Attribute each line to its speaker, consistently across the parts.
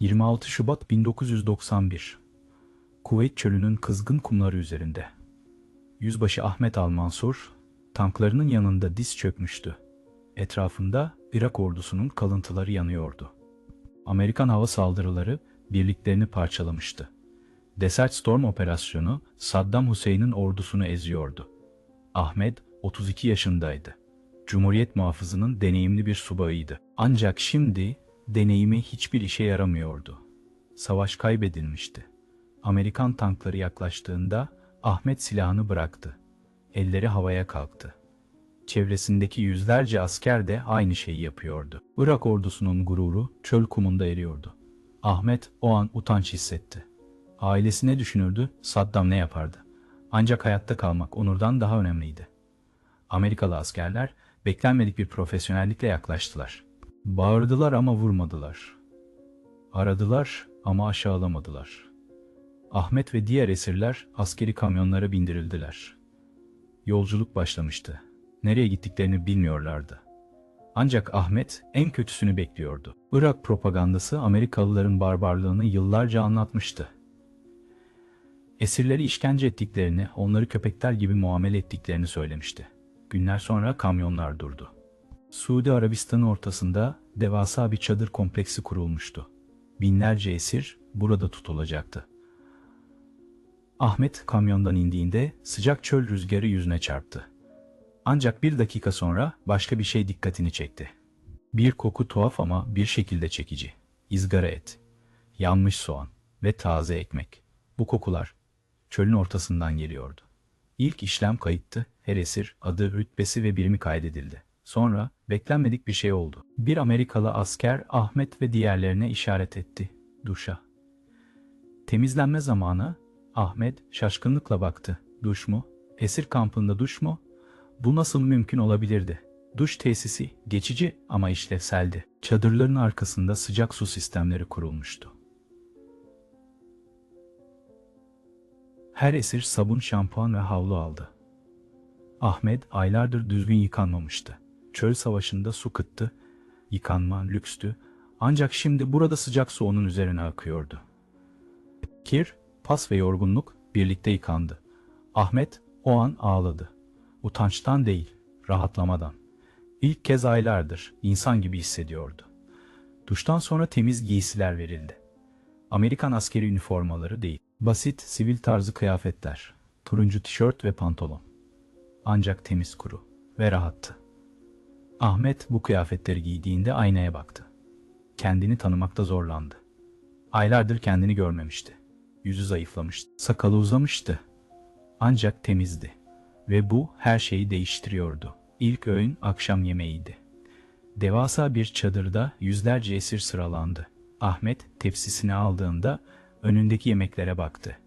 Speaker 1: 26 Şubat 1991 Kuveyt çölünün kızgın kumları üzerinde. Yüzbaşı Ahmet Almansur, tanklarının yanında diz çökmüştü. Etrafında Irak ordusunun kalıntıları yanıyordu. Amerikan hava saldırıları birliklerini parçalamıştı. Desert Storm operasyonu Saddam Hüseyin'in ordusunu eziyordu. Ahmet 32 yaşındaydı. Cumhuriyet muhafızının deneyimli bir subayıydı. Ancak şimdi deneyimi hiçbir işe yaramıyordu. Savaş kaybedilmişti. Amerikan tankları yaklaştığında Ahmet silahını bıraktı. Elleri havaya kalktı. Çevresindeki yüzlerce asker de aynı şeyi yapıyordu. Irak ordusunun gururu çöl kumunda eriyordu. Ahmet o an utanç hissetti. Ailesi ne düşünürdü, Saddam ne yapardı? Ancak hayatta kalmak onurdan daha önemliydi. Amerikalı askerler beklenmedik bir profesyonellikle yaklaştılar. Bağırdılar ama vurmadılar. Aradılar ama aşağılamadılar. Ahmet ve diğer esirler askeri kamyonlara bindirildiler. Yolculuk başlamıştı. Nereye gittiklerini bilmiyorlardı. Ancak Ahmet en kötüsünü bekliyordu. Irak propagandası Amerikalıların barbarlığını yıllarca anlatmıştı. Esirleri işkence ettiklerini, onları köpekler gibi muamele ettiklerini söylemişti. Günler sonra kamyonlar durdu. Suudi Arabistan'ın ortasında devasa bir çadır kompleksi kurulmuştu. Binlerce esir burada tutulacaktı. Ahmet kamyondan indiğinde sıcak çöl rüzgarı yüzüne çarptı. Ancak bir dakika sonra başka bir şey dikkatini çekti. Bir koku tuhaf ama bir şekilde çekici. İzgara et, yanmış soğan ve taze ekmek. Bu kokular çölün ortasından geliyordu. İlk işlem kayıttı. Her esir, adı, rütbesi ve birimi kaydedildi. Sonra beklenmedik bir şey oldu. Bir Amerikalı asker Ahmet ve diğerlerine işaret etti. Duşa. Temizlenme zamanı Ahmet şaşkınlıkla baktı. Duş mu? Esir kampında duş mu? Bu nasıl mümkün olabilirdi? Duş tesisi geçici ama işlevseldi. Çadırların arkasında sıcak su sistemleri kurulmuştu. Her esir sabun, şampuan ve havlu aldı. Ahmet aylardır düzgün yıkanmamıştı. Çöl savaşında su kıttı, yıkanma lükstü ancak şimdi burada sıcak su onun üzerine akıyordu. Kir, pas ve yorgunluk birlikte yıkandı. Ahmet o an ağladı. Utançtan değil, rahatlamadan. İlk kez aylardır insan gibi hissediyordu. Duştan sonra temiz giysiler verildi. Amerikan askeri üniformaları değil, basit sivil tarzı kıyafetler, turuncu tişört ve pantolon. Ancak temiz kuru ve rahattı. Ahmet bu kıyafetleri giydiğinde aynaya baktı. Kendini tanımakta zorlandı. Aylardır kendini görmemişti. Yüzü zayıflamıştı, sakalı uzamıştı. Ancak temizdi ve bu her şeyi değiştiriyordu. İlk öğün akşam yemeğiydi. Devasa bir çadırda yüzlerce esir sıralandı. Ahmet tepsisini aldığında önündeki yemeklere baktı.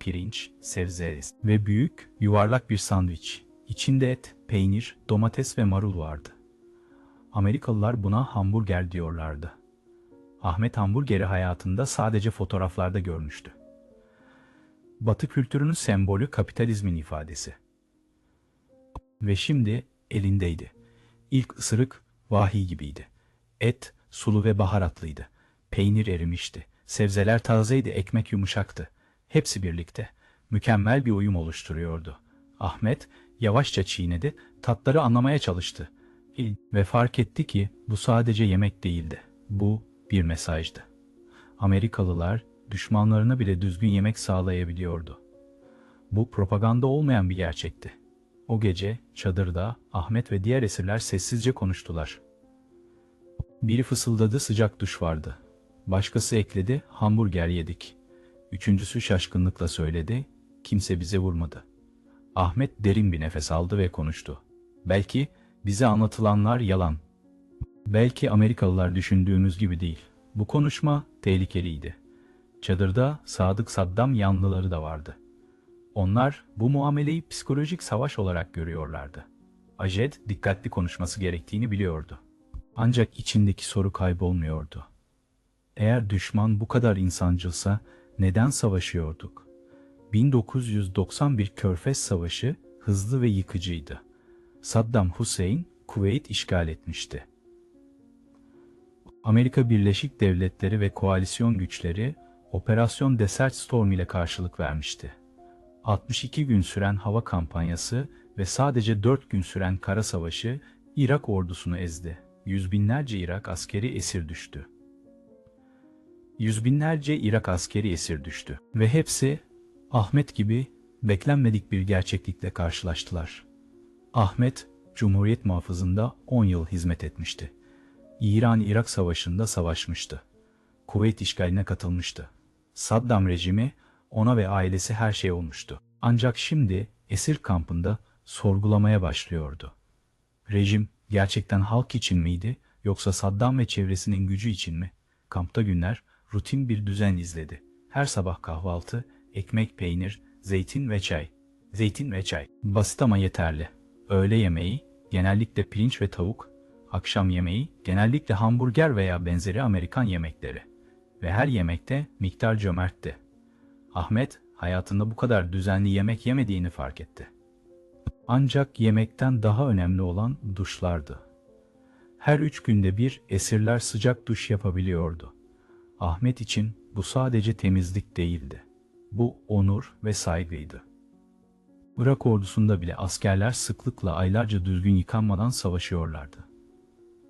Speaker 1: Pirinç, sebze ve büyük, yuvarlak bir sandviç. İçinde et, peynir, domates ve marul vardı. Amerikalılar buna hamburger diyorlardı. Ahmet hamburgeri hayatında sadece fotoğraflarda görmüştü. Batı kültürünün sembolü kapitalizmin ifadesi. Ve şimdi elindeydi. İlk ısırık vahiy gibiydi. Et sulu ve baharatlıydı. Peynir erimişti. Sebzeler tazeydi, ekmek yumuşaktı. Hepsi birlikte. Mükemmel bir uyum oluşturuyordu. Ahmet yavaşça çiğnedi, tatları anlamaya çalıştı. Ve fark etti ki bu sadece yemek değildi. Bu bir mesajdı. Amerikalılar düşmanlarına bile düzgün yemek sağlayabiliyordu. Bu propaganda olmayan bir gerçekti. O gece çadırda Ahmet ve diğer esirler sessizce konuştular. Biri fısıldadı sıcak duş vardı. Başkası ekledi hamburger yedik. Üçüncüsü şaşkınlıkla söyledi kimse bize vurmadı. Ahmet derin bir nefes aldı ve konuştu. Belki bize anlatılanlar yalan. Belki Amerikalılar düşündüğümüz gibi değil. Bu konuşma tehlikeliydi. Çadırda Sadık Saddam yanlıları da vardı. Onlar bu muameleyi psikolojik savaş olarak görüyorlardı. Ajed dikkatli konuşması gerektiğini biliyordu. Ancak içindeki soru kaybolmuyordu. Eğer düşman bu kadar insancılsa neden savaşıyorduk? 1991 Körfez Savaşı hızlı ve yıkıcıydı. Saddam Hüseyin Kuveyt işgal etmişti. Amerika Birleşik Devletleri ve koalisyon güçleri Operasyon Desert Storm ile karşılık vermişti. 62 gün süren hava kampanyası ve sadece 4 gün süren kara savaşı Irak ordusunu ezdi. Yüz binlerce Irak askeri esir düştü. Yüz binlerce Irak askeri esir düştü ve hepsi Ahmet gibi beklenmedik bir gerçeklikle karşılaştılar. Ahmet, Cumhuriyet muhafızında 10 yıl hizmet etmişti. İran-Irak savaşında savaşmıştı. Kuveyt işgaline katılmıştı. Saddam rejimi ona ve ailesi her şey olmuştu. Ancak şimdi esir kampında sorgulamaya başlıyordu. Rejim gerçekten halk için miydi yoksa Saddam ve çevresinin gücü için mi? Kampta günler rutin bir düzen izledi. Her sabah kahvaltı, ekmek, peynir, zeytin ve çay. Zeytin ve çay. Basit ama yeterli. Öğle yemeği, genellikle pirinç ve tavuk, akşam yemeği, genellikle hamburger veya benzeri Amerikan yemekleri. Ve her yemekte miktar cömertti. Ahmet, hayatında bu kadar düzenli yemek yemediğini fark etti. Ancak yemekten daha önemli olan duşlardı. Her üç günde bir esirler sıcak duş yapabiliyordu. Ahmet için bu sadece temizlik değildi. Bu onur ve saygıydı. Irak ordusunda bile askerler sıklıkla aylarca düzgün yıkanmadan savaşıyorlardı.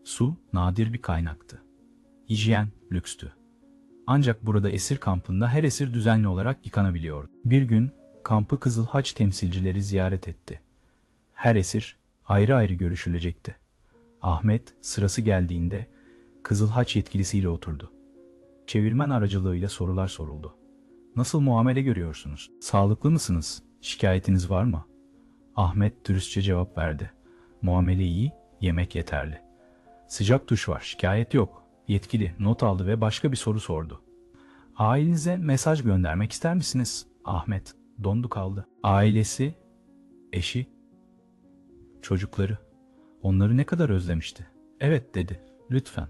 Speaker 1: Su nadir bir kaynaktı. Hijyen lükstü. Ancak burada esir kampında her esir düzenli olarak yıkanabiliyordu. Bir gün kampı Kızıl Haç temsilcileri ziyaret etti. Her esir ayrı ayrı görüşülecekti. Ahmet sırası geldiğinde Kızıl Haç yetkilisiyle oturdu. Çevirmen aracılığıyla sorular soruldu. Nasıl muamele görüyorsunuz? Sağlıklı mısınız? Şikayetiniz var mı? Ahmet dürüstçe cevap verdi. Muamele iyi, yemek yeterli. Sıcak duş var, şikayet yok. Yetkili not aldı ve başka bir soru sordu. Ailenize mesaj göndermek ister misiniz? Ahmet dondu kaldı. Ailesi, eşi, çocukları. Onları ne kadar özlemişti. Evet dedi. Lütfen.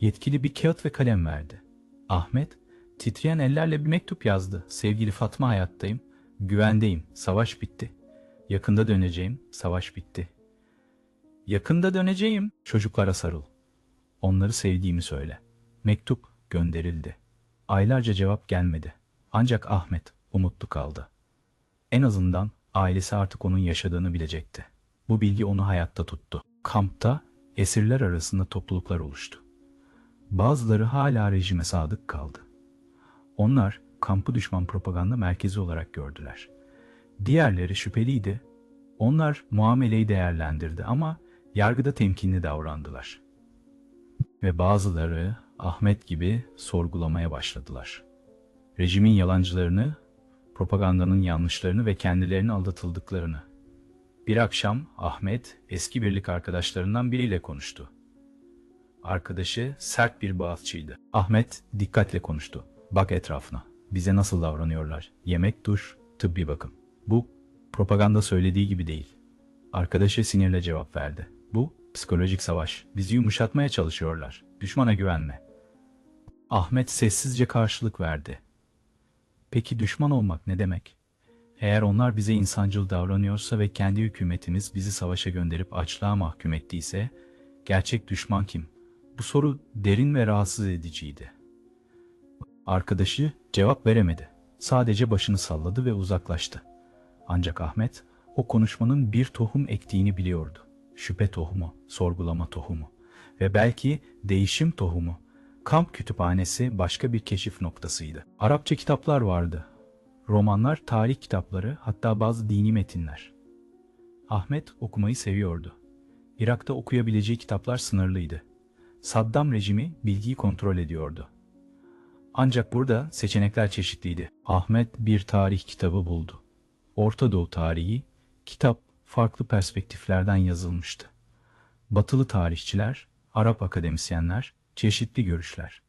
Speaker 1: Yetkili bir kağıt ve kalem verdi. Ahmet titreyen ellerle bir mektup yazdı. Sevgili Fatma hayattayım. Güvendeyim. Savaş bitti. Yakında döneceğim. Savaş bitti. Yakında döneceğim. Çocuklara sarıl. Onları sevdiğimi söyle. Mektup gönderildi. Aylarca cevap gelmedi. Ancak Ahmet umutlu kaldı. En azından ailesi artık onun yaşadığını bilecekti. Bu bilgi onu hayatta tuttu. Kampta esirler arasında topluluklar oluştu. Bazıları hala rejime sadık kaldı. Onlar kampı düşman propaganda merkezi olarak gördüler. Diğerleri şüpheliydi. Onlar muameleyi değerlendirdi ama yargıda temkinli davrandılar. Ve bazıları Ahmet gibi sorgulamaya başladılar. Rejimin yalancılarını, propagandanın yanlışlarını ve kendilerini aldatıldıklarını. Bir akşam Ahmet eski birlik arkadaşlarından biriyle konuştu. Arkadaşı sert bir bağızçıydı. Ahmet dikkatle konuştu. Bak etrafına. Bize nasıl davranıyorlar? Yemek, duş, tıbbi bakım. Bu propaganda söylediği gibi değil. Arkadaşı sinirle cevap verdi. Bu psikolojik savaş. Bizi yumuşatmaya çalışıyorlar. Düşmana güvenme. Ahmet sessizce karşılık verdi. Peki düşman olmak ne demek? Eğer onlar bize insancıl davranıyorsa ve kendi hükümetimiz bizi savaşa gönderip açlığa mahkum ettiyse, gerçek düşman kim? Bu soru derin ve rahatsız ediciydi. Arkadaşı cevap veremedi. Sadece başını salladı ve uzaklaştı. Ancak Ahmet o konuşmanın bir tohum ektiğini biliyordu. Şüphe tohumu, sorgulama tohumu ve belki değişim tohumu. Kamp kütüphanesi başka bir keşif noktasıydı. Arapça kitaplar vardı. Romanlar, tarih kitapları, hatta bazı dini metinler. Ahmet okumayı seviyordu. Irak'ta okuyabileceği kitaplar sınırlıydı. Saddam rejimi bilgiyi kontrol ediyordu. Ancak burada seçenekler çeşitliydi. Ahmet bir tarih kitabı buldu. Orta Doğu tarihi, kitap farklı perspektiflerden yazılmıştı. Batılı tarihçiler, Arap akademisyenler, çeşitli görüşler.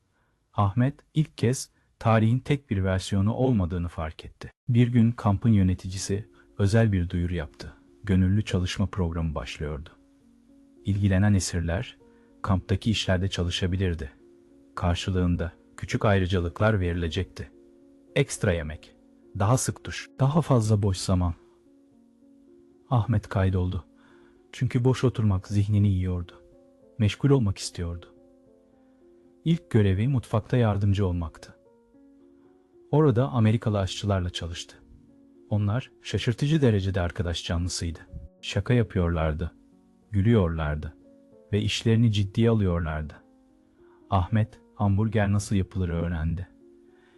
Speaker 1: Ahmet ilk kez tarihin tek bir versiyonu olmadığını fark etti. Bir gün kampın yöneticisi özel bir duyuru yaptı. Gönüllü çalışma programı başlıyordu. İlgilenen esirler kamptaki işlerde çalışabilirdi. Karşılığında küçük ayrıcalıklar verilecekti. Ekstra yemek, daha sık duş, daha fazla boş zaman. Ahmet kaydoldu. Çünkü boş oturmak zihnini yiyordu. Meşgul olmak istiyordu. İlk görevi mutfakta yardımcı olmaktı. Orada Amerikalı aşçılarla çalıştı. Onlar şaşırtıcı derecede arkadaş canlısıydı. Şaka yapıyorlardı, gülüyorlardı ve işlerini ciddiye alıyorlardı. Ahmet hamburger nasıl yapılır öğrendi.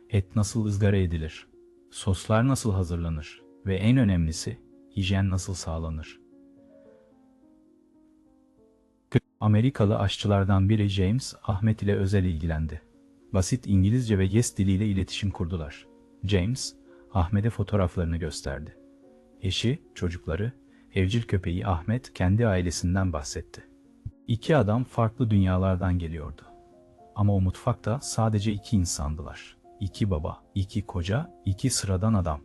Speaker 1: Et nasıl ızgara edilir, soslar nasıl hazırlanır ve en önemlisi hijyen nasıl sağlanır. Amerikalı aşçılardan biri James, Ahmet ile özel ilgilendi. Basit İngilizce ve yes diliyle iletişim kurdular. James, Ahmet'e fotoğraflarını gösterdi. Eşi, çocukları, evcil köpeği Ahmet kendi ailesinden bahsetti. İki adam farklı dünyalardan geliyordu. Ama o mutfakta sadece iki insandılar. İki baba, iki koca, iki sıradan adam.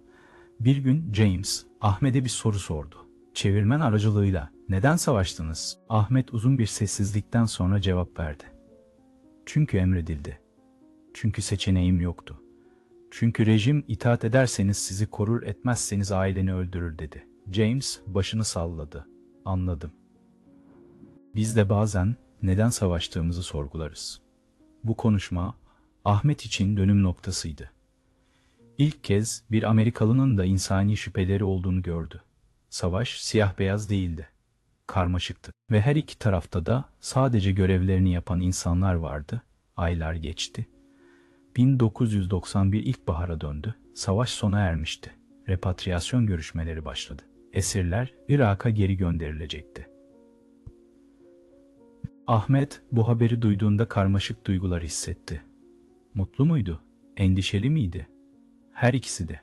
Speaker 1: Bir gün James, Ahmet'e bir soru sordu. Çevirmen aracılığıyla, neden savaştınız? Ahmet uzun bir sessizlikten sonra cevap verdi. Çünkü emredildi. Çünkü seçeneğim yoktu. Çünkü rejim itaat ederseniz sizi korur etmezseniz aileni öldürür dedi. James başını salladı. Anladım. Biz de bazen neden savaştığımızı sorgularız. Bu konuşma Ahmet için dönüm noktasıydı. İlk kez bir Amerikalının da insani şüpheleri olduğunu gördü. Savaş siyah beyaz değildi. Karmaşıktı. Ve her iki tarafta da sadece görevlerini yapan insanlar vardı. Aylar geçti. 1991 ilkbahara döndü. Savaş sona ermişti. Repatriyasyon görüşmeleri başladı. Esirler Irak'a geri gönderilecekti. Ahmet bu haberi duyduğunda karmaşık duygular hissetti. Mutlu muydu? Endişeli miydi? Her ikisi de.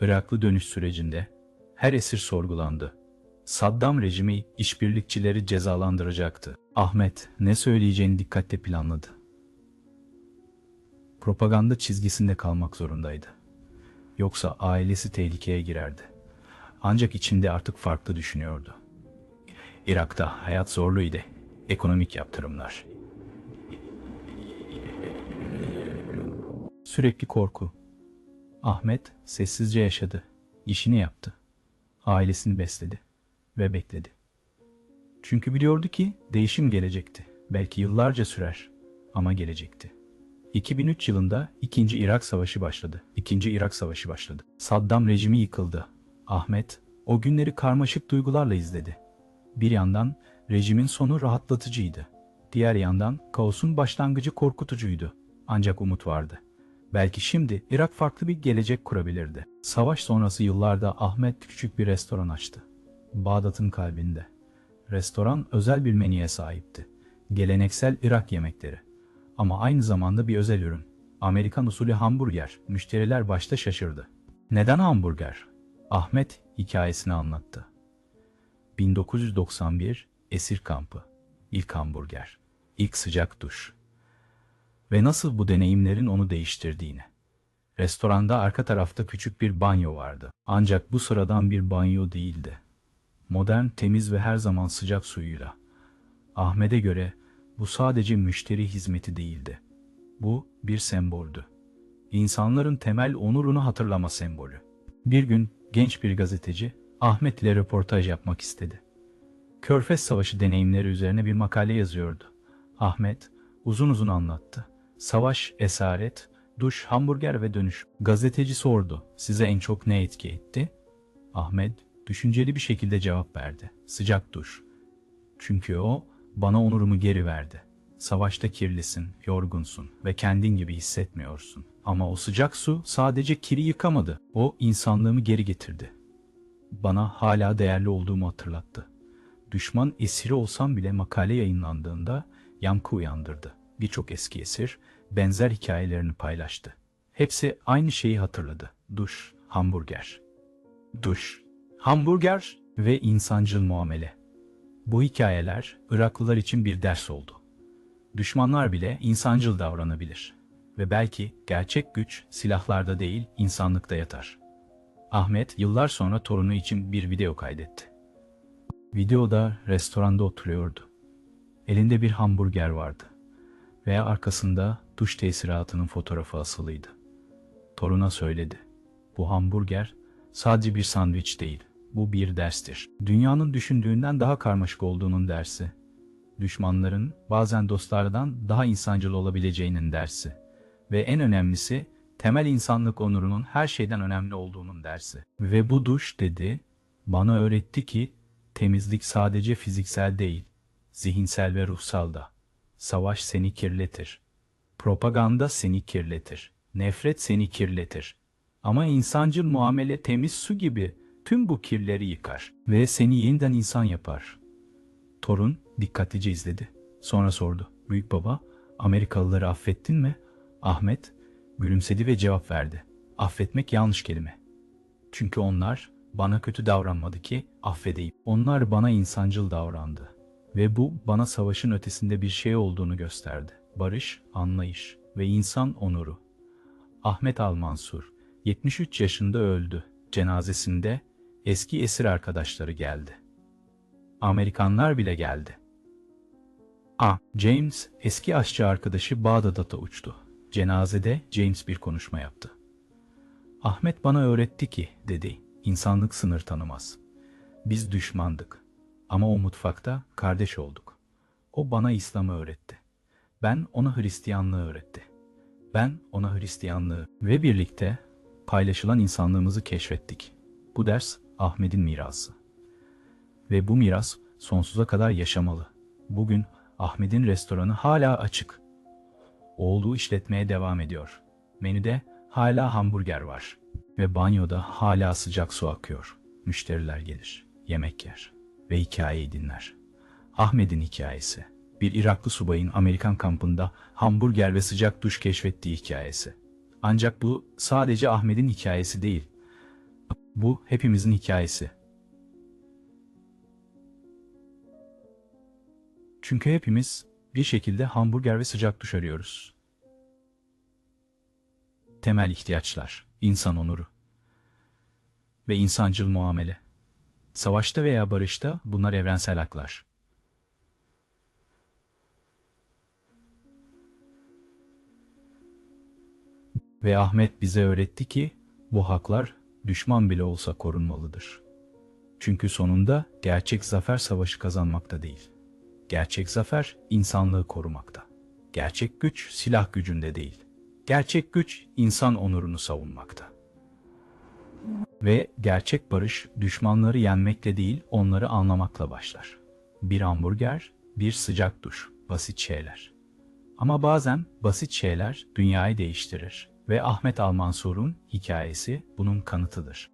Speaker 1: Iraklı dönüş sürecinde her esir sorgulandı. Saddam rejimi işbirlikçileri cezalandıracaktı. Ahmet ne söyleyeceğini dikkatle planladı. Propaganda çizgisinde kalmak zorundaydı. Yoksa ailesi tehlikeye girerdi. Ancak içinde artık farklı düşünüyordu. Irak'ta hayat zorluydu. Ekonomik yaptırımlar. Sürekli korku. Ahmet sessizce yaşadı. İşini yaptı. Ailesini besledi ve bekledi. Çünkü biliyordu ki değişim gelecekti. Belki yıllarca sürer ama gelecekti. 2003 yılında 2. Irak Savaşı başladı. 2. Irak Savaşı başladı. Saddam rejimi yıkıldı. Ahmet o günleri karmaşık duygularla izledi. Bir yandan rejimin sonu rahatlatıcıydı. Diğer yandan kaosun başlangıcı korkutucuydu. Ancak umut vardı. Belki şimdi Irak farklı bir gelecek kurabilirdi. Savaş sonrası yıllarda Ahmet küçük bir restoran açtı. Bağdat'ın kalbinde. Restoran özel bir menüye sahipti. Geleneksel Irak yemekleri. Ama aynı zamanda bir özel ürün. Amerikan usulü hamburger. Müşteriler başta şaşırdı. Neden hamburger? Ahmet hikayesini anlattı. 1991 esir kampı. İlk hamburger. İlk sıcak duş. Ve nasıl bu deneyimlerin onu değiştirdiğini. Restoranda arka tarafta küçük bir banyo vardı. Ancak bu sıradan bir banyo değildi. Modern, temiz ve her zaman sıcak suyuyla. Ahmet'e göre bu sadece müşteri hizmeti değildi. Bu bir semboldü. İnsanların temel onurunu hatırlama sembolü. Bir gün genç bir gazeteci Ahmet ile röportaj yapmak istedi. Körfez Savaşı deneyimleri üzerine bir makale yazıyordu. Ahmet uzun uzun anlattı. Savaş, esaret, duş, hamburger ve dönüş. Gazeteci sordu, size en çok ne etki etti? Ahmet düşünceli bir şekilde cevap verdi. Sıcak duş. Çünkü o bana onurumu geri verdi. Savaşta kirlisin, yorgunsun ve kendin gibi hissetmiyorsun. Ama o sıcak su sadece kiri yıkamadı. O insanlığımı geri getirdi. Bana hala değerli olduğumu hatırlattı. Düşman esiri olsam bile makale yayınlandığında yankı uyandırdı. Birçok eski esir benzer hikayelerini paylaştı. Hepsi aynı şeyi hatırladı. Duş, hamburger. Duş, hamburger ve insancıl muamele. Bu hikayeler Iraklılar için bir ders oldu. Düşmanlar bile insancıl davranabilir. Ve belki gerçek güç silahlarda değil insanlıkta yatar. Ahmet yıllar sonra torunu için bir video kaydetti. Videoda restoranda oturuyordu. Elinde bir hamburger vardı. Veya arkasında duş tesiratının fotoğrafı asılıydı. Toruna söyledi. Bu hamburger sadece bir sandviç değil. Bu bir derstir. Dünyanın düşündüğünden daha karmaşık olduğunun dersi. düşmanların bazen dostlardan daha insancıl olabileceğinin dersi. Ve en önemlisi, temel insanlık onurunun her şeyden önemli olduğunun dersi. Ve bu duş dedi, bana öğretti ki temizlik sadece fiziksel değil, zihinsel ve ruhsal da. Savaş seni kirletir. Propaganda seni kirletir. Nefret seni kirletir. Ama insancıl muamele temiz su gibi tüm bu kirleri yıkar ve seni yeniden insan yapar. Torun dikkatlice izledi. Sonra sordu. Büyük baba, Amerikalıları affettin mi? Ahmet gülümsedi ve cevap verdi. Affetmek yanlış kelime. Çünkü onlar bana kötü davranmadı ki affedeyim. Onlar bana insancıl davrandı. Ve bu bana savaşın ötesinde bir şey olduğunu gösterdi. Barış, anlayış ve insan onuru. Ahmet Almansur 73 yaşında öldü. Cenazesinde eski esir arkadaşları geldi. Amerikanlar bile geldi. A. James, eski aşçı arkadaşı Bağdat'a uçtu. Cenazede James bir konuşma yaptı. Ahmet bana öğretti ki, dedi, insanlık sınır tanımaz. Biz düşmandık. Ama o mutfakta kardeş olduk. O bana İslam'ı öğretti. Ben ona Hristiyanlığı öğretti. Ben ona Hristiyanlığı ve birlikte paylaşılan insanlığımızı keşfettik. Bu ders Ahmet'in mirası. Ve bu miras sonsuza kadar yaşamalı. Bugün Ahmet'in restoranı hala açık. Oğlu işletmeye devam ediyor. Menüde hala hamburger var. Ve banyoda hala sıcak su akıyor. Müşteriler gelir, yemek yer ve hikayeyi dinler. Ahmet'in hikayesi. Bir Iraklı subayın Amerikan kampında hamburger ve sıcak duş keşfettiği hikayesi. Ancak bu sadece Ahmet'in hikayesi değil. Bu hepimizin hikayesi. Çünkü hepimiz bir şekilde hamburger ve sıcak duş arıyoruz. Temel ihtiyaçlar, insan onuru ve insancıl muamele. Savaşta veya barışta bunlar evrensel haklar. Ve Ahmet bize öğretti ki bu haklar düşman bile olsa korunmalıdır. Çünkü sonunda gerçek zafer savaşı kazanmakta değil. Gerçek zafer insanlığı korumakta. Gerçek güç silah gücünde değil. Gerçek güç insan onurunu savunmakta. Ve gerçek barış düşmanları yenmekle değil onları anlamakla başlar. Bir hamburger, bir sıcak duş, basit şeyler. Ama bazen basit şeyler dünyayı değiştirir ve Ahmet Almansur'un hikayesi bunun kanıtıdır.